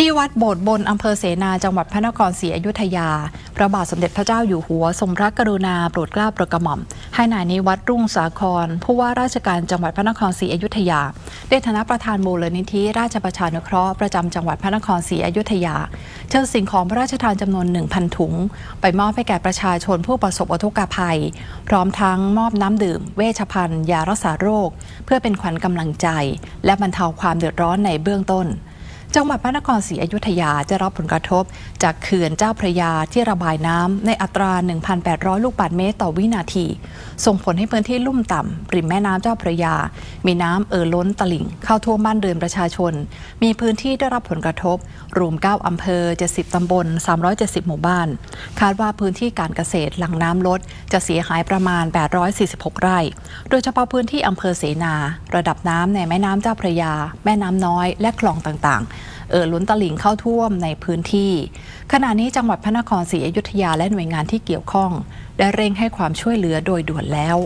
ที่วัดโบสถ์บนอำเภอเสนาจังหวัดพระนครศรีอยุธยา พระบาทสมเด็จพระเจ้าอยู่หัว ทรงพระกรุณาโปรดเกล้าโปรดกระหม่อม ให้นายนิวัตรรุ่งสาคร ผู้ว่าราชการจังหวัดพระนครศรีอยุธยาได้ฐานะประธานมูลนิธิราชประชานุเคราะห์ประจำจังหวัดพระนครศรีอยุธยา เชิญสิ่งของพระราชทานจำนวน 1,000 ถุง ไปมอบให้แก่ประชาชนผู้ประสบอุทกภัย พร้อมทั้งมอบน้ำดื่ม เวชภัณฑ์ยารักษาโรค เพื่อเป็นขวัญกำลังใจ และบรรเทาความเดือดร้อนในเบื้องต้น จังหวัดพระนครศรีอยุธยาจะรับผลกระทบ จากเขื่อนเจ้าพระยาที่ระบายน้ำในอัตรา 1,800 ลูกบาศก์เมตรต่อวินาที ส่งผลให้พื้นที่ลุ่มต่ำริมแม่น้ำเจ้าพระยา มีน้ำเอ่อล้นตลิ่ง เข้าท่วมบ้านเรือนประชาชน มีพื้นที่ได้รับผลกระทบ รวม 9 อำเภอ 70 ตำบล 370 หมู่บ้าน คาดว่าพื้นที่การเกษตรหลังน้ำลด จะเสียหายประมาณ 846 ไร่ โดยเฉพาะพื้นที่อำเภอเสนา ระดับน้ำในแม่น้ำเจ้าพระยา แม่น้ำน้อยและคลองต่างๆ เอ่อล้นตลิ่งเข้าท่วมในพื้นที่ ขณะนี้จังหวัดพระนครศรีอยุธยาและหน่วยงานที่เกี่ยวข้อง ได้เร่งให้ความช่วยเหลือโดยด่วนแล้ว